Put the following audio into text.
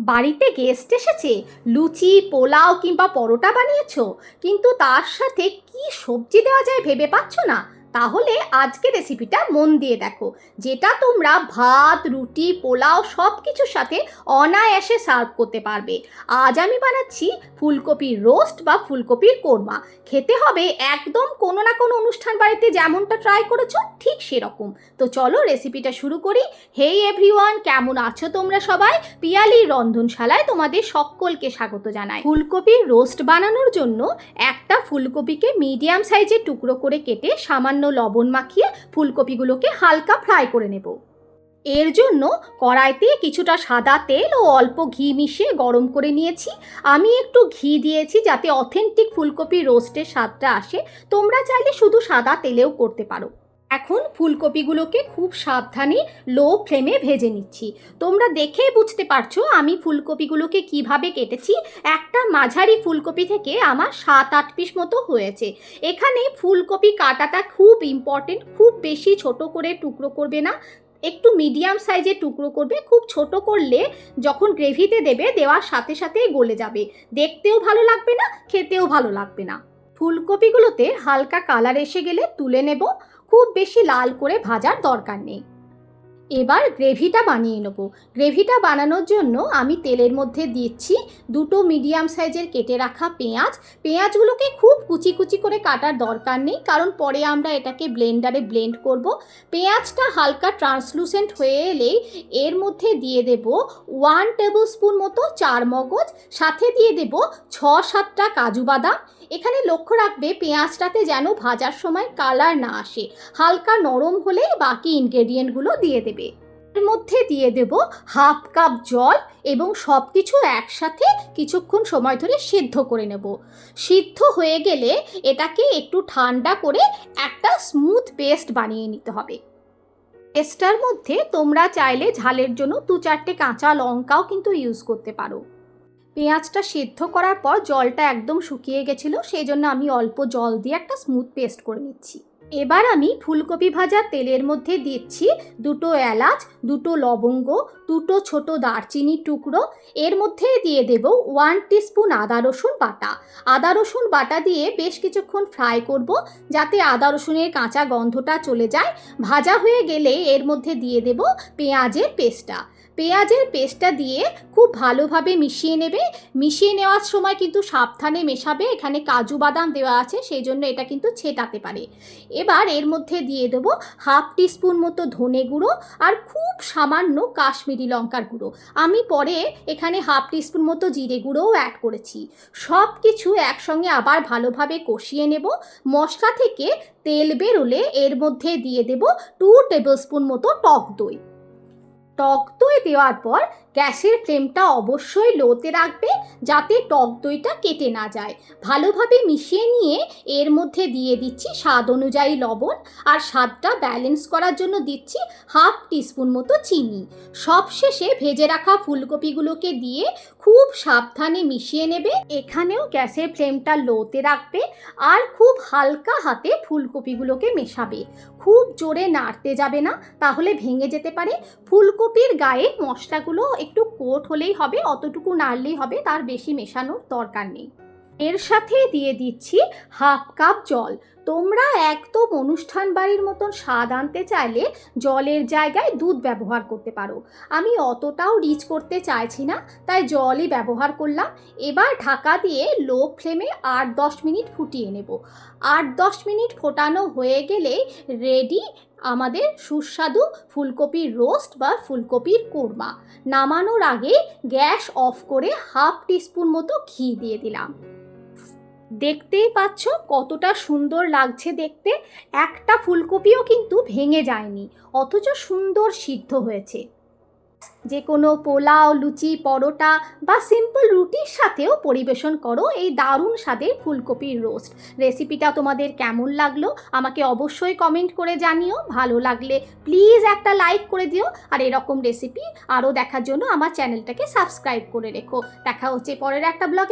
বাড়িতে গেস্ট এসেছে? লুচি, পোলাও কিংবা পরোটা বানিয়েছ? কিন্তু তার সাথে কি সবজি দেওয়া যায় ভেবে পাচ্ছ না? তাহলে আজকে রেসিপিটা মন দিয়ে দেখো। যেটা তোমরা ভাত, রুটি, পোলাও সব কিছুর সাথে অনায়াসে সার্ভ করতে পারবে। আজ আমি বানাচ্ছি ফুলকপির রোস্ট বা ফুলকপির কোরমা। খেতে হবে একদম কোনো না কোনো অনুষ্ঠান বাড়িতে যেমনটা ট্রাই করেছ, ঠিক সেরকম। তো চলো রেসিপিটা শুরু করি। হেই এভরিওয়ান কেমন আছো তোমরা সবাই? পিয়ালির রন্ধনশালায় তোমাদের সকলকে স্বাগত জানাই। ফুলকপির রোস্ট বানানোর জন্য একটা ফুলকপিকে মিডিয়াম সাইজের টুকরো করে কেটে সামান্য লবণ মাখিয়ে ফুলকপিগুলোকে হালকা ফ্রাই করে নেব। এর জন্য কড়াইতে কিছুটা সাদা তেল ও অল্প ঘি মিশিয়ে গরম করে নিয়েছি। আমি একটু ঘি দিয়েছি যাতে অথেন্টিক ফুলকপি রোস্টের স্বাদটা আসে। তোমরা চাইলে শুধু সাদা তেলেও করতে পারো। এখন ফুলকপিগুলোকে খুব সাবধানে লো ফ্লেমে ভেজে নিচ্ছি। তোমরা দেখেই বুঝতে পারছ আমি ফুলকপিগুলোকে কীভাবে কেটেছি। একটা মাঝারি ফুলকপি থেকে আমার সাত আট পিস মতো হয়েছে। এখানে ফুলকপি কাটাটা খুব ইম্পর্টেন্ট খুব বেশি ছোট করে টুকরো করবে না। একটু মিডিয়াম সাইজের টুকরো করবে, খুব ছোট করলে যখন গ্রেভিতে দেবে, দেওয়ার সাথে সাথেই গলে যাবে। দেখতেও ভালো লাগবে না, খেতেও ভালো লাগবে না। ফুলকপিগুলোতে হালকা কালার এসে গেলে তুলে নেব। খুব বেশি লাল করে ভাজার দরকার নেই। এবার গ্রেভিটা বানিয়ে নেব। গ্রেভিটা বানানোর জন্য আমি তেলের মধ্যে দিচ্ছি দুটো মিডিয়াম সাইজের কেটে রাখা পেঁয়াজ। পেঁয়াজগুলোকে খুব কুচি কুচি করে কাটার দরকার নেই, কারণ পরে আমরা এটাকে ব্লেন্ডারে ব্লেন্ড করব। পেঁয়াজটা হালকা ট্রান্সলুসেন্ট হয়ে এলেই এর মধ্যে দিয়ে দেব ওয়ান টেবিল স্পুন মতো চার মগজ সাথে দিয়ে দেব ছ সাতটা কাজু বাদাম। এখানে লক্ষ্য রাখবে পেঁয়াজটাতে যেন ভাজার সময় কালার না আসে। হালকা নরম হলে বাকি ইনগ্রেডিয়েন্টগুলো দিয়ে দেবে। মধ্যে দিয়ে দেব হাফ কাপ জল এবং সব কিছু একসাথে কিছুক্ষণ সময় ধরে সিদ্ধ করে নেব। সিদ্ধ হয়ে গেলে এটাকে একটু ঠান্ডা করে একটা স্মুথ পেস্ট বানিয়ে নিতে হবে। পেস্টটার মধ্যে তোমরা চাইলে ঝালের জন্য দু চারটে কাঁচা লঙ্কাও কিন্তু ইউজ করতে পারো। পেঁয়াজটা সিদ্ধ করার পর জলটা একদম শুকিয়ে গেছিল, সেই জন্য আমি অল্প জল দিয়ে একটা স্মুথ পেস্ট করে নিচ্ছি। এবার আমি ফুলকপি ভাজা তেলের মধ্যে দিচ্ছি দুটো এলাচ, দুটো লবঙ্গ, দুটো ছোট দারচিনি টুকরো। এর মধ্যে দিয়ে দেব ওয়ান টিস্পুন আদা রসুন বাটা। আদা রসুন বাটা দিয়ে বেশ কিছুক্ষণ ফ্রাই করব যাতে আদা রসুনের কাঁচা গন্ধটা চলে যায়। ভাজা হয়ে গেলে এর মধ্যে দিয়ে দেব পেঁয়াজের পেস্টটা। পেঁয়াজের পেস্টটা দিয়ে খুব ভালোভাবে মিশিয়ে নেবে। মিশিয়ে নেওয়ার সময় কিন্তু সাবধানে মেশাবে। এখানে কাজু বাদাম দেওয়া আছে, সেই জন্য এটা কিন্তু ছেটাতে পারে। এবার এর মধ্যে দিয়ে দেবো হাফ টিস্পুন মতো ধনে গুঁড়ো আর খুব সামান্য কাশ্মীরি লঙ্কার গুঁড়ো। আমি পরে এখানে হাফ টিস্পুন মতো জিরে গুঁড়োও অ্যাড করেছি। সব কিছু একসঙ্গে আবার ভালোভাবে কষিয়ে নেব। মশলা থেকে তেল বেরোলে এর মধ্যে দিয়ে দেব টু টেবিল স্পুন মতো টক দই। টক দই দেওয়ার পর গ্যাসের ফ্লেমটা অবশ্যই লোতে রাখবে যাতে টক দইটা কেটে না যায়। ভালোভাবে মিশিয়ে নিয়ে এর মধ্যে দিয়ে দিচ্ছি স্বাদ অনুযায়ী লবণ আর স্বাদটা ব্যালেন্স করার জন্য দিচ্ছি হাফ টিস্পুন মতো চিনি। সবশেষে ভেজে রাখা ফুলকপিগুলোকে দিয়ে খুব সাবধানে মিশিয়ে নেবে। এখানেও গ্যাসের ফ্লেমটা লোতে রাখবে আর খুব হালকা হাতে ফুলকপিগুলোকে মেশাবে। খুব জোরে নাড়তে যাবে না, তাহলে ভেঙে যেতে পারে। ফুলকপির গায়ে মশলাগুলো একটু কোট হলেই হবে, অতটুকু নাড়লেই হবে, তার বেশি মেশানোর দরকার নেই। এর সাথে দিয়ে দিচ্ছি হাফ কাপ জল। তোমরা একদম অনুষ্ঠান বাড়ির মতন স্বাদ আনতে চাইলে জলের জায়গায় দুধ ব্যবহার করতে পারো। আমি অতটাও রিচ করতে চাইছি না, তাই জলই ব্যবহার করলাম। এবার ঢাকা দিয়ে লো ফ্লেমে আট দশ মিনিট ফুটিয়ে নেব। আট দশ মিনিট ফোটানো হয়ে গেলে রেডি আমাদের সুস্বাদু ফুলকপির রোস্ট বা ফুলকপির কোরমা। নামানোর আগে গ্যাস অফ করে হাফ টিস্পুন মতো ঘি দিয়ে দিলাম। দেখতেই পাচ্ছ কতটা সুন্দর লাগছে দেখতে। একটা ফুলকপিও কিন্তু ভেঙে যায়নি, অথচ সুন্দর সিদ্ধ হয়েছে। যে কোনো পোলাও, লুচি, পরোটা বা সিম্পল রুটির সাথেও পরিবেশন করো এই দারুণ স্বাদের ফুলকপির রোস্ট। রেসিপিটা তোমাদের কেমন লাগল আমাকে অবশ্যই কমেন্ট করে জানিও। ভালো লাগলে প্লিজ একটা লাইক করে দিও। আর এরকম রেসিপি আরও দেখার জন্য আমার চ্যানেলটাকে সাবস্ক্রাইব করে রেখো। দেখা হচ্ছে পরের একটা ব্লগে।